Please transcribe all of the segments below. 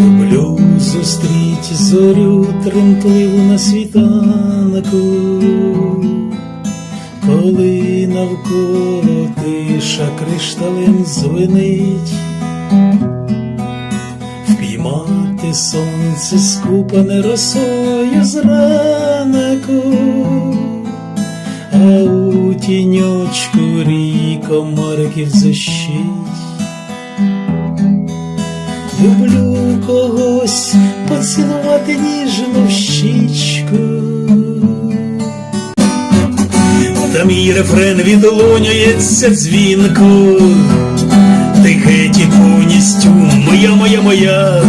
Люблю зустріть зорю тремтливу на світанку, коли навколо тиша кришталем звенить, впіймати сонце скупане росою зранку, а у тіньочку ріко мориків зощить. Люблю когось поцілувати ніжно в щічку. Та мій рефрен відлунюється дзвінку, ти геть повністю моя, моя, моя.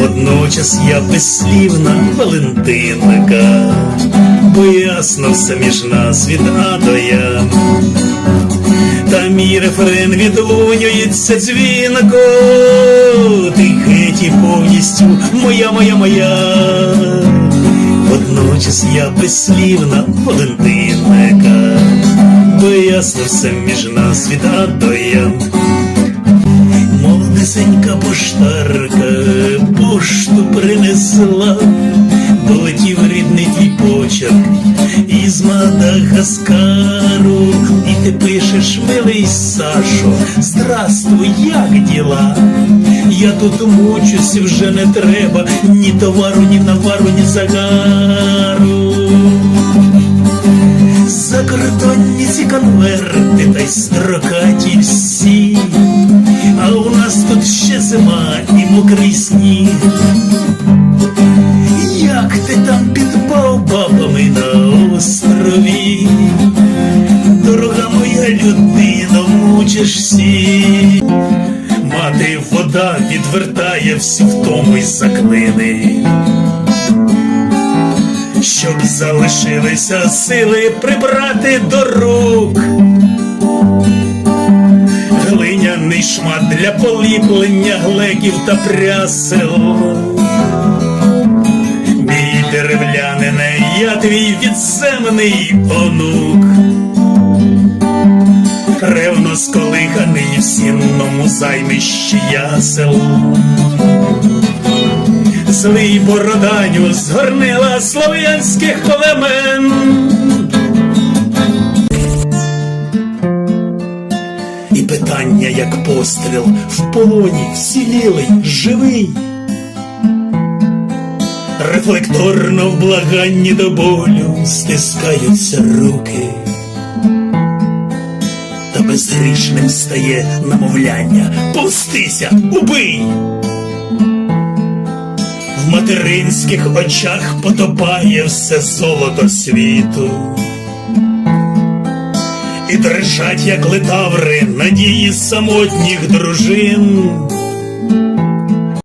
Водночас я безслівна Валентинка, бо ясно все між нас від А до Я. Та рефрен відлунюється дзвінко, ти геть і повністю моя, моя, моя. Водночас я безслівна Валентинка, бо ясно все між нас від А до Я. Молодесенька поштарка пошту принесла, долетів рідний твій почерк із Мадагаскару, і ти пишеш, милий Сашо, здравствуй, як діла? Я тут мучусь, вже не треба ні товару, ні навару, ні загару. Закордонні ці конверти та й строкаті всі, а у нас тут ще зима і мокрий сніг. Мучиш всі. Мати вода відвертає всі втому й заклини щоб залишилися сили прибрати до рук. Глиняний шмат для поліплення глеків та прясел. Мій деревлянине, я твій відземний онук. Ревно сколиханий в сінному займищі ясел. Злий бороданю згорнила слов'янських племен. І питання, як постріл, в полоні вцілілий, живий. Рефлекторно в благанні до болю стискаються руки. Та стає намовляння. Повстися, убий! В материнських очах потопає все золото світу. І дрижать, як летаври, надії самотніх дружин.